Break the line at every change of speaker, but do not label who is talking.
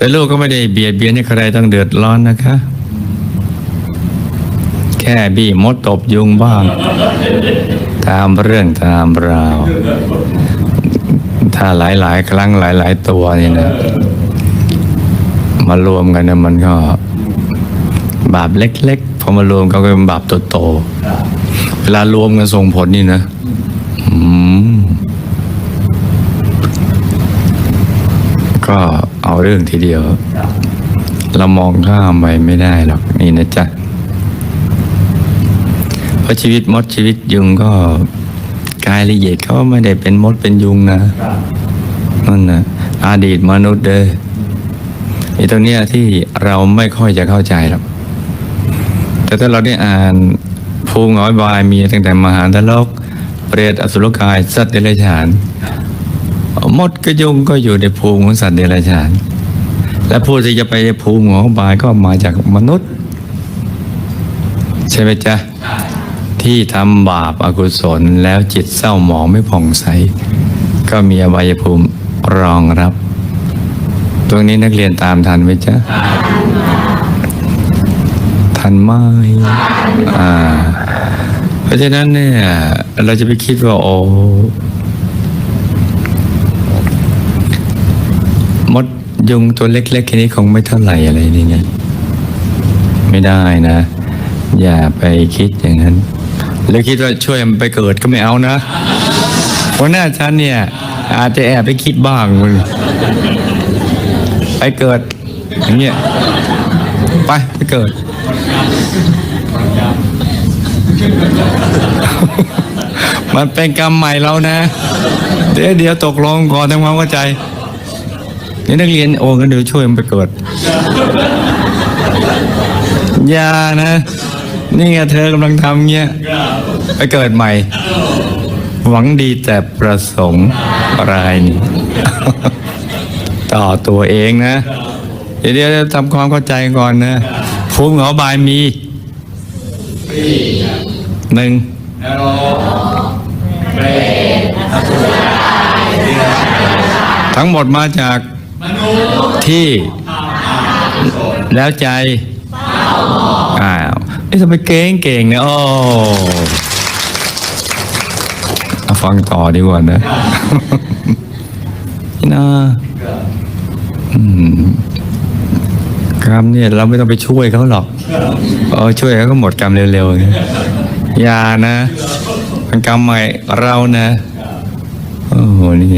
แต่ลูกก็ไม่ได้เบียดเบียนให้ใครต้องเดือดร้อนนะคะ แค่บี้มดตบยุงบ้าง ตามเรื่องตามราว ถ้าหลายๆ ครั้งหลาย ๆ ตัวนี่นะ มารวมกันเนี่ยมันก็ บาปเล็ก ๆ พอมารวมกันก็เป็นบาปโตๆเวลารวมกันส่งผลนี่นะก็ เอาเรื่องทีเดียว เรามองข้ามไปไม่ได้หรอกนี่นะจ๊ะเพราะชีวิตมดชีวิตยุงก็กายละเอียดเขาไม่ได้เป็นมดเป็นยุงนะนั่นนะอดีตมนุษย์เด้อไอ้ตรงเนี้ยที่เราไม่ค่อยจะเข้าใจหรอกแต่ถ้าเราได้อ่านภูงอยบายมีตั้งแต่มหาทลกเปรตอสุรกาย สัตว์เดรัจฉานมดกระยุงก็อยู่ในภูมิของสัตว์เดรัจฉาน และผู้ที่จะไปในภูมิของบายก็มาจากมนุษย์ ใช่ไหมจ๊ะ ที่ทำบาปอากุศลแล้วจิตเศร้าหมองไม่ผ่องใส ก็มีอบายภูมิรองรับ ตรงนี้นักเรียนตามทันไหมจ๊ะ ทันไหมอ่า เพราะฉะนั้นเนี่ย เราจะไปคิดว่าโอ้มด ยุงตัวเล็กๆแค่นี้คงไม่เท่าไหร่อะไรนี่ไงไม่ได้นะ อย่าไปคิดอย่างนั้น แล้วคิดว่าช่วยมันไปเกิดก็ไม่เอานะเพราะหน้าฉันเนี่ย อาจจะแอบไปคิดบ้างมึงไปเกิด อย่างเงี้ยไปไปเกิดมันเป็นกรรมใหม่เรานะ เดี๋ยวเดี๋ยวตกลงก่อนทำความเข้าใจ นี่นักเรียนโอ้ก็เดี๋ยวช่วยมันไปเกิดยานะ นี่ไงเธอกำลังทำเงี้ยไปเกิดใหม่ หวังดีแต่ประสงค์รายนี้ต่อตัวเองนะ เดี๋ยวเดี๋ยวทำความเข้าใจก่อนนะภูมิหอบายมีหนึ่งทั้งหมดมาจาก ที่แล้วใจอ้าวนี่ทำไมเก่งเก่งเนี่ยโอ้ฟังต่อดีกว่านะนี่นะกรรมเนี่ยเราไม่ต้องไปช่วยเขาหรอกเออช่วยเขาก็หมดกรรมเร็วๆอย่างนี้ยอย่านะเป็นกรรมใหม่เรานะโอ้โหนี่